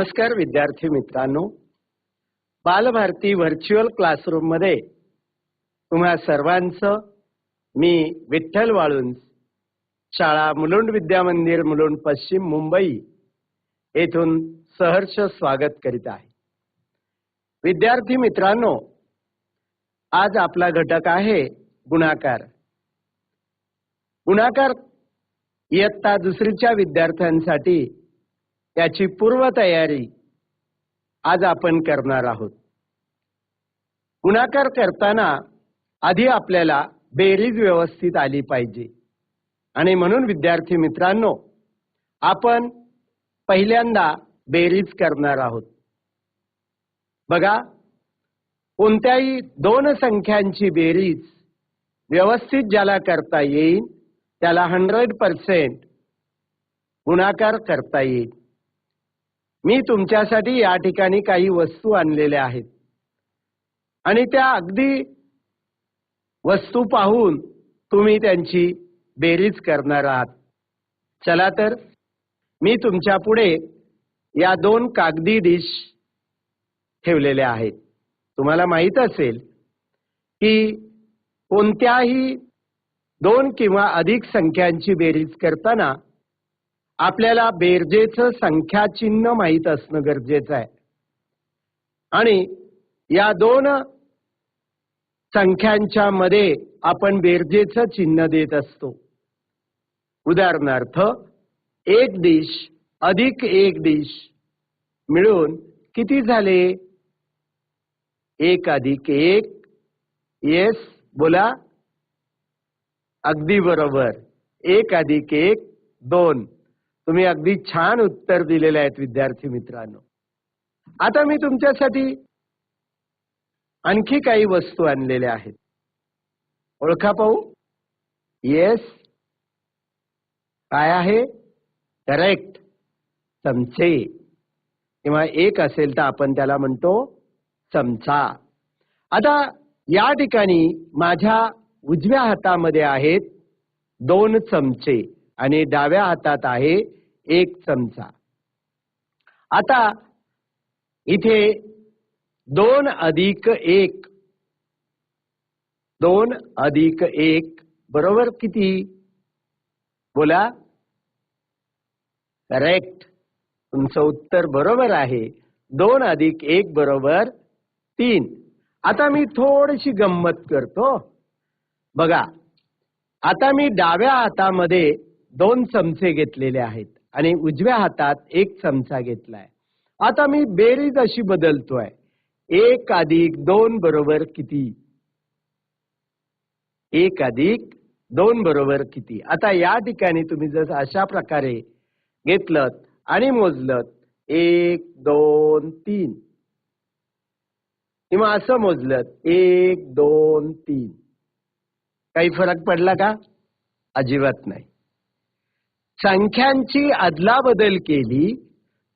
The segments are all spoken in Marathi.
नमस्कार विद्यार्थी मित्रांनो. बालभारती व्हर्च्युअल क्लासरूममध्ये तुम्हा सर्वांचं मी विठ्ठल वाळून शाळा मुलुंड विद्या मंदिर मुलुंड पश्चिम मुंबई येथून सहर्ष स्वागत करीत आहे. विद्यार्थी मित्रांनो आज आपला घटक आहे गुणाकार. गुणाकार इयत्ता दुसरीच्या विद्यार्थ्यांसाठी त्याची पूर्वतयारी आज आपण करणार आहोत. गुणाकार करताना आधी आपल्याला बेरीज व्यवस्थित आली पाहिजे. आणि म्हणून विद्यार्थी मित्रांनो आपण पहिल्यांदा बेरीज करणार आहोत. बघा कोणत्याही दोन संख्यांची बेरीज व्यवस्थित ज्याला करता येईल त्याला हंड्रेड पर्सेंट गुणाकार करता येईल. मी तुमच्यासाठी या ठिकाणी काही वस्तू आणलेल्या आहेत. आणि त्या अगदी वस्तू पाहून तुम्ही त्यांची बेरीज करणार आहात. चला तर मी तुमच्यापुढे या दोन कागदी डिश ठेवलेल्या आहेत. तुम्हाला माहीत असेल की कोणत्याही दोन किंवा अधिक संख्यांची बेरीज करताना आपल्याला बेरजेचं संख्या चिन्ह माहीत असणं गरजेचं आहे. आणि या दोन संख्यांच्या मध्ये आपण बेरजेचं चिन्ह देत असतो. उदाहरणार्थ एक डिश अधिक एक डिश मिळून किती झाले? एक अधिक एक येस बोला. अगदी बरोबर. एक अधिक एक दोन. तुम्ही अगदी छान उत्तर दिलेले आहेत विद्यार्थी मित्रांनो. आता मी तुमच्यासाठी आणखी काही वस्तू आणलेल्या आहेत. ओळखा पाहू. येस काय आहे? करेक्ट चमचे. किंवा एक असेल तर आपण त्याला म्हणतो चमचा. आता या ठिकाणी माझ्या उजव्या हातामध्ये आहेत दोन चमचे. आणि डाव्या हातात आहे एक चमचा. आता इथे दोन अधिक एक. दोन अधिक एक बरोबर किती? बोला. करेक्ट तुमचं उत्तर बरोबर आहे. दोन अधिक एक बरोबर तीन. आता मी थोडीशी गंमत करतो. बघा. आता मी डाव्या हातामध्ये दोन चमचे घेतलेले आहेत आणि उजव्या हातात एक चमचा घेतलाय. आता मी बेरीज अशी बदलतोय. एक अधिक दोन बरोबर किती? एक अधिक दोन बरोबर किती? आता या ठिकाणी तुम्ही जर अशा प्रकारे घेतलं आणि मोजलं एक दोन तीन. किंवा असं मोजलं एक दोन तीन. काही फरक पडला का? अजिबात नाही. संख्यांची अदलाबदल केली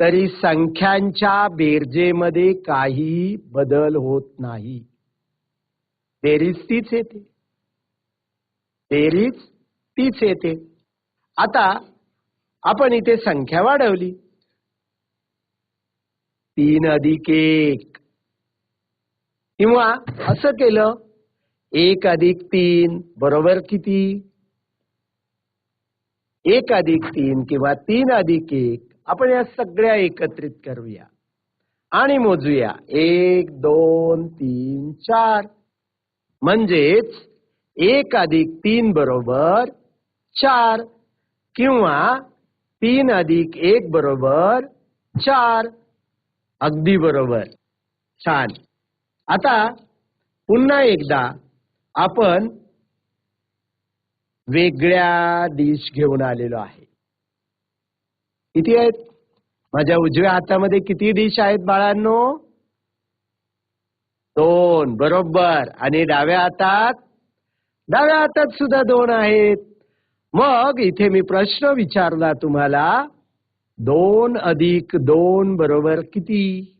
तरी संख्यांच्या बेरजेमध्ये काही बदल होत नाही. बेरीज तीच येते. बेरीज तीच येते. आता आपण इथे संख्या वाढवली. तीन अधिक एक. किंवा असं केलं एक अधिक तीन बरोबर किती? एक अधिक तीन किंवा तीन अधिक एक आपण या सगळ्या एकत्रित करूया. आणि मोजूया. एक दोन तीन चार. म्हणजेच एक अधिक तीन बरोबर चार किंवा तीन अधिक एक बरोबर चार. अगदी बरोबर. छान. आता पुन्हा एकदा आपण वेगळ्या डिश घेऊन आलेलो आहे. किती आहेत? माझ्या उजव्या हातामध्ये किती डिश आहेत बाळांनो? दोन बरोबर. आणि डाव्या हातात डाव्या हातात सुद्धा दोन आहेत. मग इथे मी प्रश्न विचारला तुम्हाला दोन अधिक दोन बरोबर किती?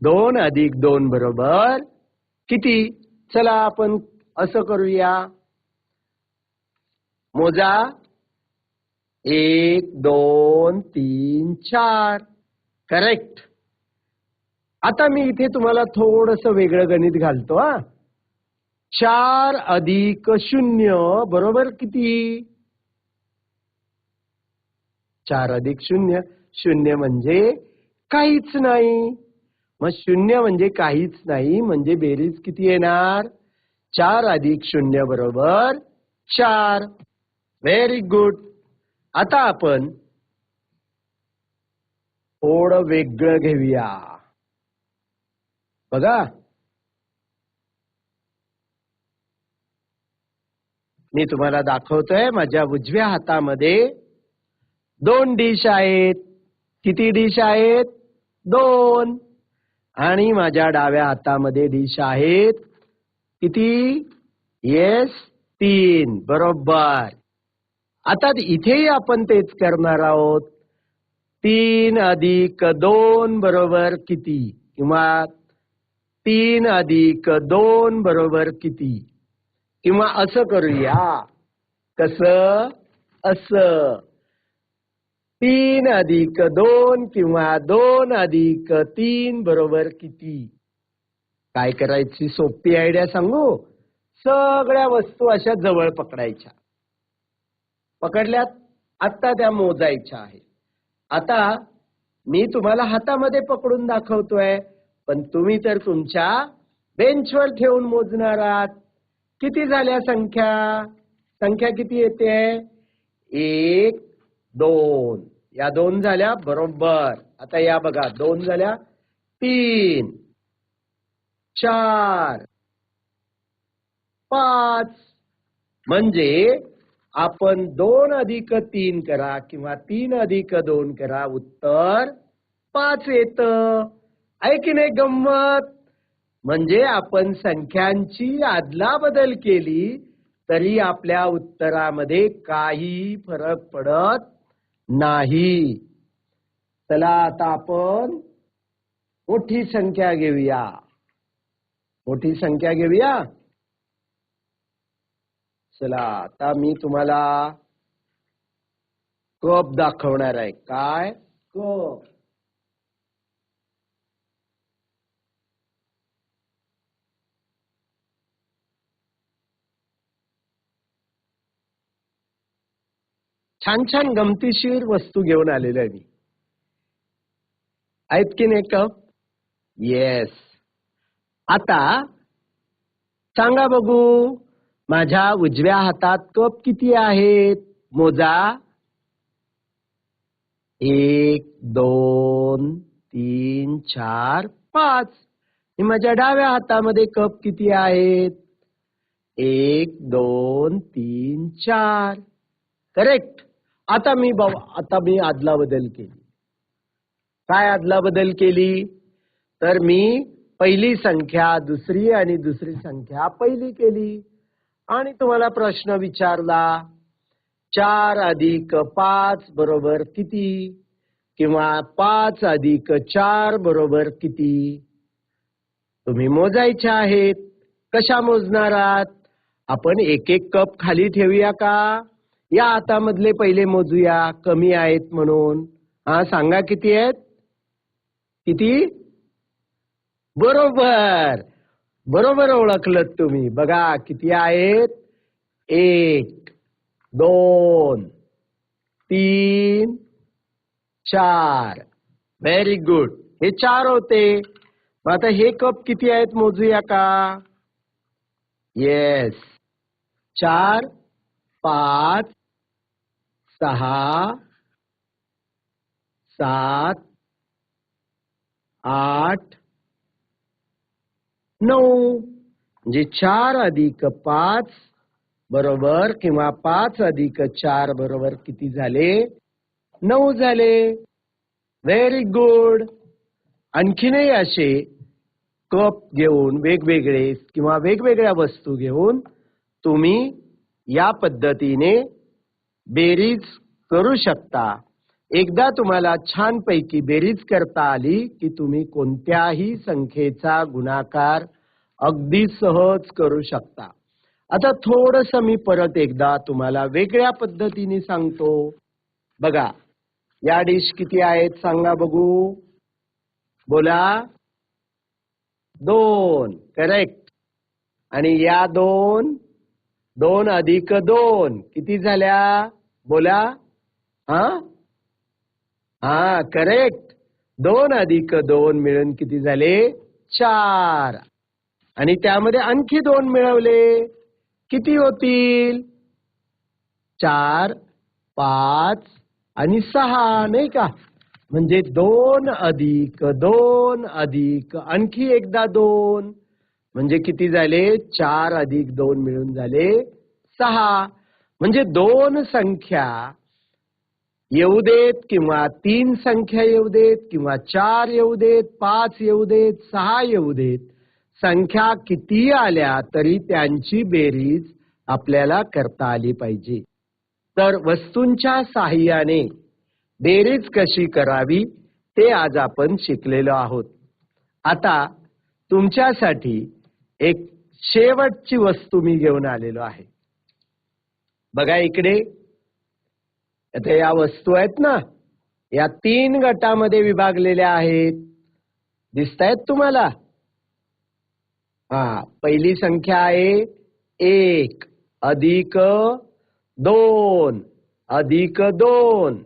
दोन अधिक दोन बरोबर किती? चला आपण असं करूया. मोजा. एक दोन तीन चार. करेक्ट आता मी इथे तुम्हाला थोडस वेगळं गणित घालतो हा. चार अधिक शून्य बरोबर किती? चार अधिक शून्य. शून्य म्हणजे काहीच नाही. मग शून्य म्हणजे काहीच नाही म्हणजे बेरीज किती येणार? चार अधिक शून्य बरोबर चार. व्हेरी गुड आता आपण थोडं वेगळं घेऊया. बघा. मी तुम्हाला दाखवतोय माझ्या उजव्या हातामध्ये दोन डिश आहेत. किती डिश आहेत? दोन. आणि माझ्या डाव्या हातामध्ये डिश आहेत किती? येस तीन. बरोबर. आता इथेही आपण तेच करणार आहोत. तीन अधिक दोन बरोबर किती? किंवा तीन अधिक दोन बरोबर किती? किंवा असं करूया. कस? असं. तीन अधिक दोन किंवा दोन अधिक तीन बरोबर किती? काय करायची सोपी आयडिया सांगू? सगळ्या वस्तू अशा जवळ पकडायच्या. पकडल्यात आत्ता त्या मोजायच्या आहे. आता मी तुम्हाला हातामध्ये पकडून दाखवतोय पण तुम्ही तर तुमच्या बेंचवर ठेवून मोजणार आहात. किती झाल्या संख्या? संख्या किती येते? एक दोन. या दोन झाल्या बरोबर. आता या बघा दोन झाल्या तीन चार पाच. म्हणजे आपण दोन अधिक तीन करा किंवा तीन अधिक दोन करा उत्तर पाच येत. आहे की नाही गंमत? म्हणजे आपण संख्यांची आदला बदल केली तरी आपल्या उत्तरामध्ये काही फरक पडत नाही. चला आता आपण मोठी संख्या घेऊया. मोठी संख्या घेऊया? चला आता मी तुम्हाला कप दाखवणार आहे. काय? कप. छान छान गमतीशीर वस्तू घेऊन आलेलो आहे मी. आहेत की नाही कप? येस आता सांगा बघू. माझ्या उजव्या हातात कप किती आहेत? मोजा. एक दोन तीन चार पाच. माझ्या डाव्या हातामध्ये कप किती आहेत? एक दोन तीन चार. करेक्ट आता मी बाबा आता मी आदला बदल केली. काय आदला बदल केली? तर मी पहिली संख्या दुसरी आणि दुसरी संख्या पहिली केली. आणि तुम्हाला प्रश्न विचारला चार अधिक पाच बरोबर किती? किंवा पाच अधिक चार बरोबर किती? तुम्ही मोजायचे आहेत. कशा मोजणार आहात? आपण एक एक कप खाली ठेवूया का? या हातामधले पहिले मोजूया. कमी आहेत म्हणून. हा सांगा किती आहेत? किती? बरोबर. बरोबर ओळखलत तुम्ही. बघा किती आहेत? एक दोन तीन चार. व्हेरी गुड हे चार होते. मग आता हे कप किती आहेत मोजूया का? येस चार पाच सहा सात आठ नऊ. म्हणजे चार अधिक पाच बरोबर किंवा पाच अधिक चार बरोबर किती झाले? नऊ झाले. व्हेरी गुड आणखीनही असे कप घेऊन वेगवेगळे किंवा वेगवेगळ्या वस्तू घेऊन तुम्ही या पद्धतीने बेरीज करू शकता. एकदा तुम्हाला छानपैकी बेरीज करता आली की तुम्ही कोणत्याही संख्येचा गुणाकार अगदी सहज करू शकता. आता थोडस मी परत एकदा तुम्हाला वेगळ्या पद्धतीने सांगतो. बघा या डिश किती आहेत सांगा बघू. बोला. दोन करेक्ट आणि या दोन दोन अधिक दोन किती झाल्या? बोला. हा? हा करेक्ट दोन अधिक दोन मिळून किती झाले? चार. आणि त्यामध्ये आणखी दोन मिळवले. किती होतील? चार पाच आणि सहा नाही का? म्हणजे दोन अधिक दोन अधिक आणखी एकदा दोन. म्हणजे किती झाले? चार अधिक दोन मिळून झाले सहा. म्हणजे दोन संख्या येऊ देत किंवा तीन संख्या येऊ देत किंवा चार येऊ देत पाच येऊ देत सहा येऊ देत संख्या किती आल्या तरी त्यांची बेरीज आपल्याला करता आली पाहिजे. तर वस्तूंच्या साह्याने बेरीज कशी करावी ते आज आपण शिकलेलो आहोत. आता तुमच्यासाठी एक शेवटची वस्तू मी घेऊन आलेलो आहे. बघा इकडे. आता या वस्तू आहेत ना या तीन गटामध्ये विभागलेल्या आहेत. दिसत आहेत तुम्हाला? हा पहिली संख्या आहे एक अधिक दोन अधिक दोन.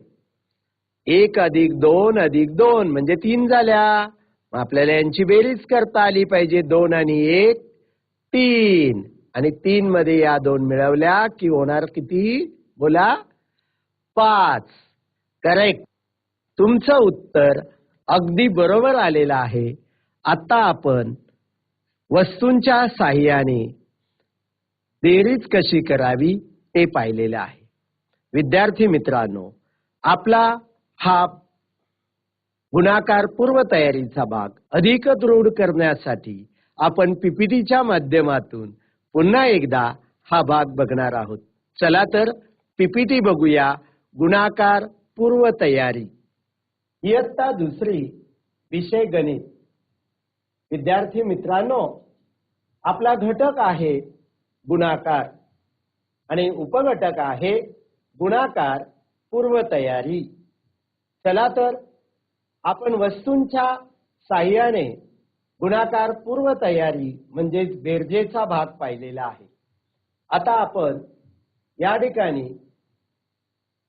एक अधिक दोन अधिक दोन म्हणजे तीन झाल्या. आपल्याला यांची बेरीज करता आली पाहिजे दोन आणि एक तीन. आणि तीन मध्ये या दोन मिळवल्या की होणार किती? बोला. पाच. करेक्ट तुमचं उत्तर अगदी बरोबर आलेलं आहे. आता आपण वस्तूंच्या साह्याने बेरीज कशी करावी ते पाहिलेलं आहे. विद्यार्थी मित्रांनो आपला हा गुणाकार पूर्वतयारीचा भाग अधिक दृढ करण्यासाठी आपण पीपीटीच्या माध्यमातून पुन्हा एकदा हा भाग बघणार आहोत. चला तर पीपीटी बघूया. गुणाकार पूर्वतयारी इयत्ता दुसरी विषय गणित. विद्यार्थी मित्रांनो आपला घटक आहे गुणाकार आणि उपघटक आहे गुणाकार पूर्वतयारी चला तर आपण वस्तूंच्या साह्याने गुणाकार पूर्वतयारी म्हणजेच बेरजेचा भाग पाहिलेला आहे. आता आपण या ठिकाणी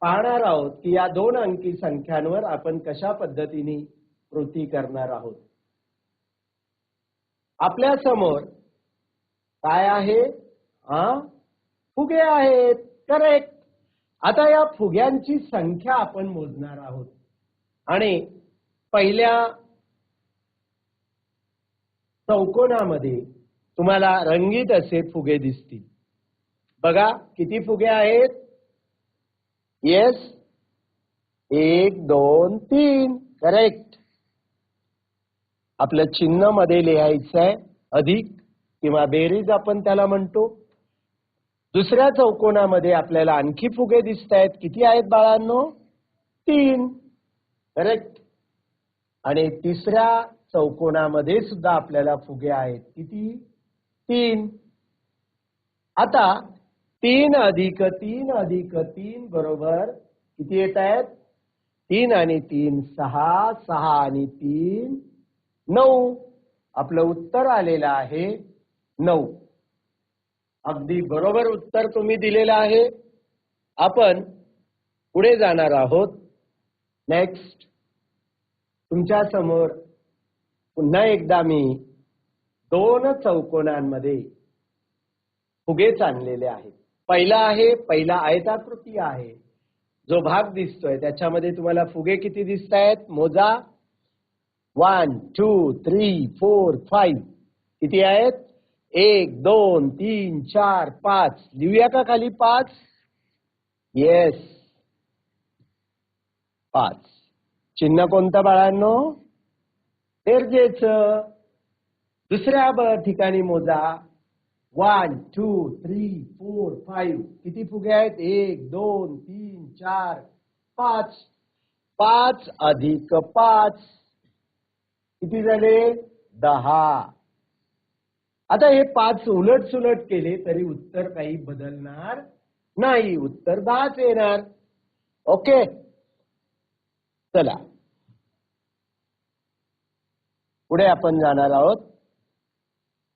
पाहणार आहोत की या दोन अंकी संख्यांवर आपण कशा पद्धतीने कृती करणार आहोत. आपल्यासमोर काय आहे? हा? फुगे आहेत. करेक्ट आता या फुग्यांची संख्या आपण मोजणार आहोत. आणि पहिल्या चौकोनामध्ये तुम्हाला रंगीत असे फुगे दिसतील. बघा किती फुगे आहेत? येस एक दोन तीन. करेक्ट आपलं चिन्हमध्ये लिहायचं आहे अधिक किंवा बेरीज आपण त्याला म्हणतो. दुसऱ्या चौकोनामध्ये आपल्याला आणखी फुगे दिसत आहेत. किती आहेत बाळांनो? तीन. करेक्ट आणि तिसऱ्या चौकोनामध्ये सुद्धा आपल्याला फुगे आहेत. किती? तीन. आता तीन अधिक तीन अधिक तीन बरोबर किती येत आहेत तीन आणि तीन सहा सहा आणि तीन नऊ. आपलं उत्तर आलेलं आहे नऊ. अगदी बरोबर उत्तर तुम्ही दिलेलं आहे. आपण पुढे जाणार आहोत. नेक्स्ट तुमच्यासमोर पुन्हा एकदा मी दोन चौकोनांमध्ये फुगेच आणलेले आहेत. पहिला आहे पहिला आयताकृती आहे. जो भाग दिसतोय त्याच्यामध्ये तुम्हाला फुगे किती दिसत आहेत मोजा. One two three four five किती आहेत? एक दोन तीन चार पाच. लिहूया का खाली पाच? येस पाच. चिन्ह कोणतं बाळांनो? बेरजेच दुसऱ्या ठिकाणी मोजा. One two three four five किती फुगे आहेत? एक दोन तीन चार पाच. पाच अधिक पाच. किती झाले? दहा. आता हे पाच उलट सुलट केले तरी उत्तर काही बदलणार नाही. उत्तर दहाच येणार. ओके? चला. पुढे आपण जाणार आहोत.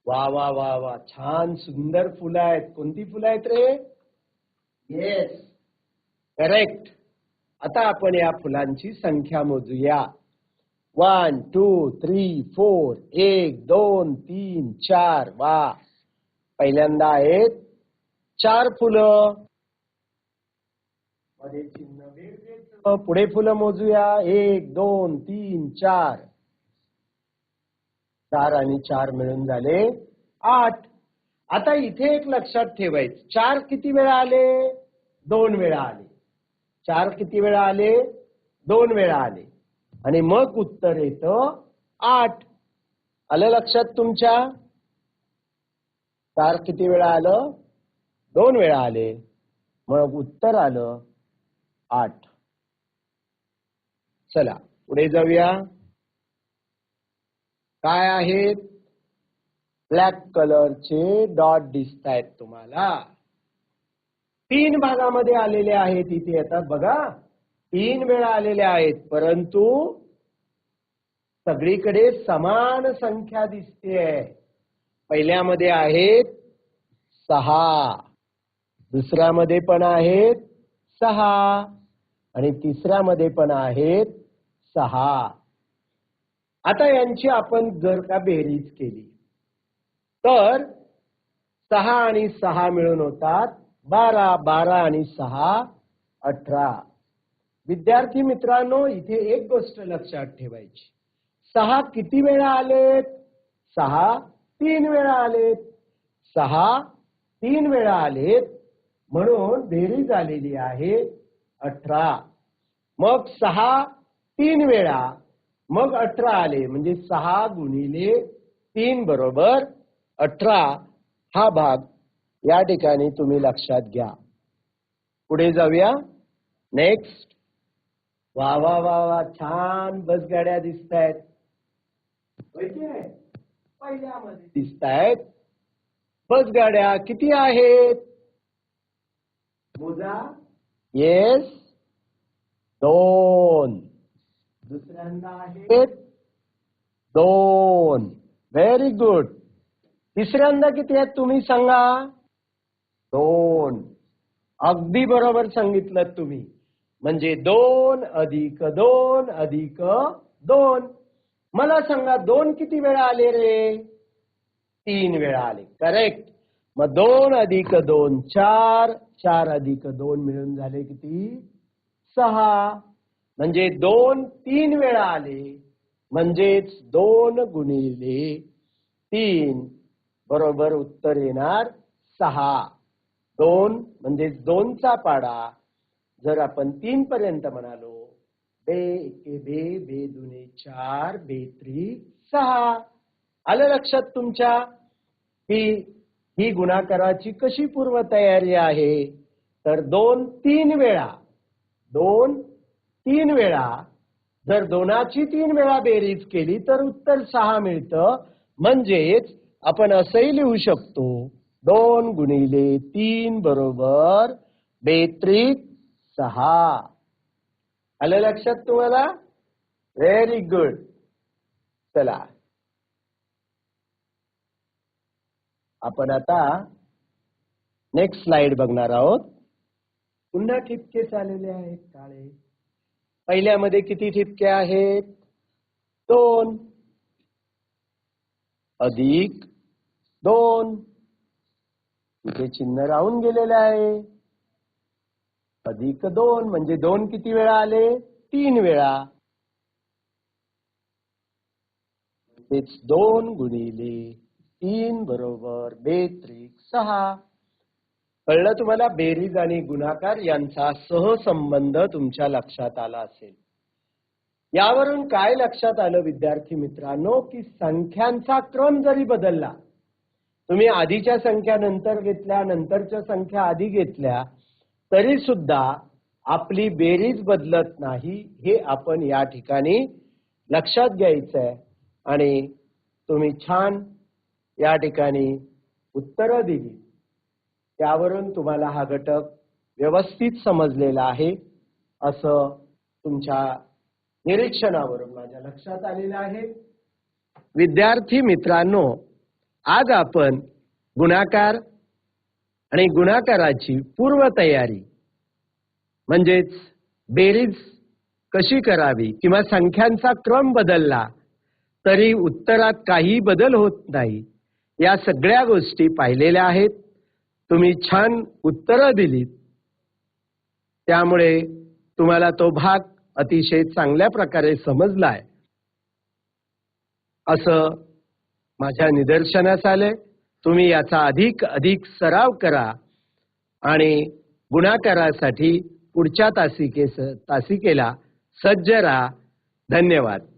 वा वा वा वा. छान सुंदर फुलं आहेत. कोणती फुलं आहेत रे? येस करेक्ट आता आपण या फुलांची संख्या मोजूया. वन टू थ्री फोर एक दोन तीन चार. वा. पहिल्यांदा आहेत चार फुलं. मध्ये चिन्ह वेगवेगळं. पुढे फुलं मोजूया. एक दोन तीन चार. चार आणि चार मिळून झाले आठ. आता इथे एक लक्षात ठेवायचं. चार किती वेळा आले? दोन वेळा आले. चार किती वेळा आले? दोन वेळा आले. आणि मग उत्तर येतं आठ. आलं लक्षात तुमच्या? चार किती वेळा आलं? दोन वेळा आले. मग उत्तर आलं आठ. चला पुढे जाऊया. काय आहेत? ब्लॅक कलरचे डॉट दिसत आहेत तुम्हाला. तीन भागामध्ये आलेले आहेत इथे. येतात बघा तीन वेळा आलेले आहेत परंतु सगळीकडे समान संख्या दिसते पहिल्यामध्ये आहेत सहा. दुसऱ्यामध्ये पण आहेत सहा. आणि तिसऱ्यामध्ये पण आहेत सहा. आता यांची आपण जर का बेरीज केली तर सहा आणि सहा मिळून होतात बारा बारा आणि सहा अठरा. विद्यार्थी मित्रांनो इथे एक गोष्ट लक्षात ठेवायची. सहा किती वेळा आलेत? सहा तीन वेळा आलेत. सहा तीन वेळा आलेत म्हणून बेरीज आलेली आहे अठरा. मग सहा तीन वेळा मग अठरा आले म्हणजे सहा गुणिले तीन बरोबर अठरा. हा भाग या ठिकाणी तुम्ही लक्षात घ्या. पुढे जाऊया. नेक्स्ट वा वा वा वा छान बस गाड्या दिसत आहेत पहिल्यामध्ये दिसत आहेत बस गाड्या किती आहेत? मोजा. येस दोन. दुसऱ्यांदा दोन. व्हेरी गुड तिसऱ्यांदा किती आहेत तुम्ही सांगा? दोन. अगदी बरोबर सांगितलं तुम्ही. म्हणजे दोन अधिक दोन अधिक दोन. मला सांगा दोन किती वेळा आले रे? तीन वेळा आले. करेक्ट मग दोन अधिक दोन चार. चार अधिक दोन मिळून झाले किती? सहा. म्हणजे दोन तीन वेळा आले म्हणजेच दोन गुणिले तीन. बरोबर उत्तर येणार सहा. दोन म्हणजेच दोनचा पाडा. जर आपण तीन पर्यंत म्हणालो बे एके बे बे दुने चार बे त्री सहा. आलं लक्षात तुमच्या? की ही गुणाकाराची कशी पूर्वतयारी आहे? तर दोन तीन वेळा दोन तीन वेळा. जर दोनाची तीन वेळा बेरीज केली तर उत्तर सहा मिळतं. म्हणजेच आपण असंही लिहू शकतो. दोन गुणिले तीन बरोबर बेत्रिक सहा. आलं लक्षात तुम्हाला? व्हेरी गुड चला. आपण आता नेक्स्ट स्लाइड बघणार आहोत. पुन्हा ठिपके चाललेले आहेत काळे? पहिल्यामध्ये किती ठिपके आहेत? दोन. अधिक दोन. इथे चिन्ह राहून गेलेले आहे. अधिक दोन म्हणजे दोन किती वेळा आले? तीन वेळा. तेच दोन गुणिले तीन बरोबर बेत्रिक सहा. कळलं तुम्हाला? बेरीज आणि गुणाकार यांचा सहसंबंध तुमच्या लक्षात आला असेल. यावरून काय लक्षात आलं विद्यार्थी मित्रांनो? की संख्यांचा क्रम जरी बदलला तुम्ही आधीच्या संख्या नंतर घेतल्या नंतरच्या संख्या आधी घेतल्या तरी सुद्धा आपली बेरीज बदलत नाही हे आपण या ठिकाणी लक्षात घ्यायचं आहे आणि तुम्ही छान या ठिकाणी उत्तरं दिली. त्यावरून तुम्हाला हा घटक व्यवस्थित समजलेला आहे असं तुमच्या निरीक्षणावरून माझ्या लक्षात आलेलं आहे. विद्यार्थी मित्रांनो आज आपण गुणाकार आणि गुणाकाराची पूर्वतयारी म्हणजेच बेरीज कशी करावी किंवा संख्यांचा क्रम बदलला तरी उत्तरात काही बदल होत नाही या सगळ्या गोष्टी पाहिलेल्या आहेत. तुम्ही छान उत्तरं दिलीत. त्यामुळे तुम्हाला तो भाग अतिशय चांगल्या प्रकारे समजलाय. असं माझ्या निदर्शनास आले तुम्ही याचा अधिक अधिक सराव करा आणि गुणाकारासाठी पुढच्या तासिकेस तासिकेला सज्ज राहा. धन्यवाद.